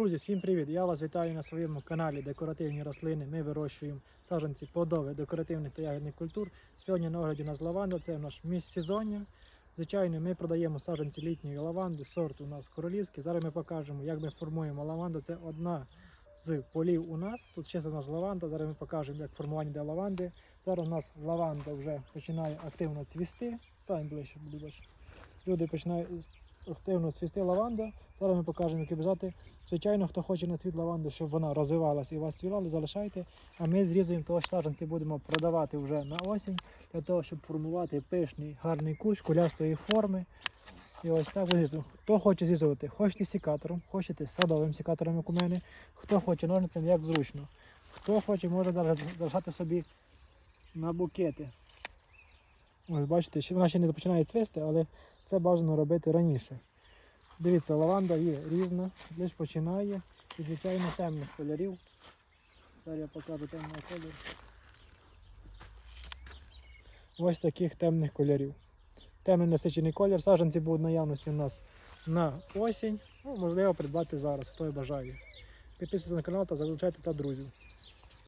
Друзі, всім привіт! Я вас вітаю на своєму каналі Декоративні рослини. Ми вирощуємо саджанці плодових декоративних та ягідних культур. Сьогодні на огляді у нас лаванда, це наш міжсезоння. Звичайно, ми продаємо саджанці літньої лаванди, сорт у нас королівський. Зараз ми покажемо, як ми формуємо лаванду. Це одна з полів у нас. Тут чисто у нас лаванда. Зараз ми покажемо, як формування йде лаванди. Зараз у нас лаванда вже починає активно цвісти. Стань ближче, буде бачити. Люди починають активно цвісти лаванда. Зараз ми покажемо, як обіжати. Звичайно, хто хоче на цвіт лаванди, щоб вона розвивалася і вас цвіла, залишайте. А ми зрізуємо того саджанці будемо продавати вже на осінь, для того, щоб формувати пишний гарний кущ кулястої форми. І ось так вирізуємо. Хто хоче зрізувати, хочете сікатором, хочете садовим сікатором, як у мене, хто хоче ножницем, як зручно. Хто хоче, може залишати собі на букети. Ось бачите, вона ще не починає цвісти, але це бажано робити раніше. Дивіться, лаванда є різна, лише починає і звичайно темних кольорів. Зараз я покажу темний кольор. Ось таких темних кольорів. Темний насичений колір. Саджанці будуть наявності у нас на осінь. Ну, можливо, придбати зараз, хто і бажає. Підписуйтесь на канал та залучайте та друзів.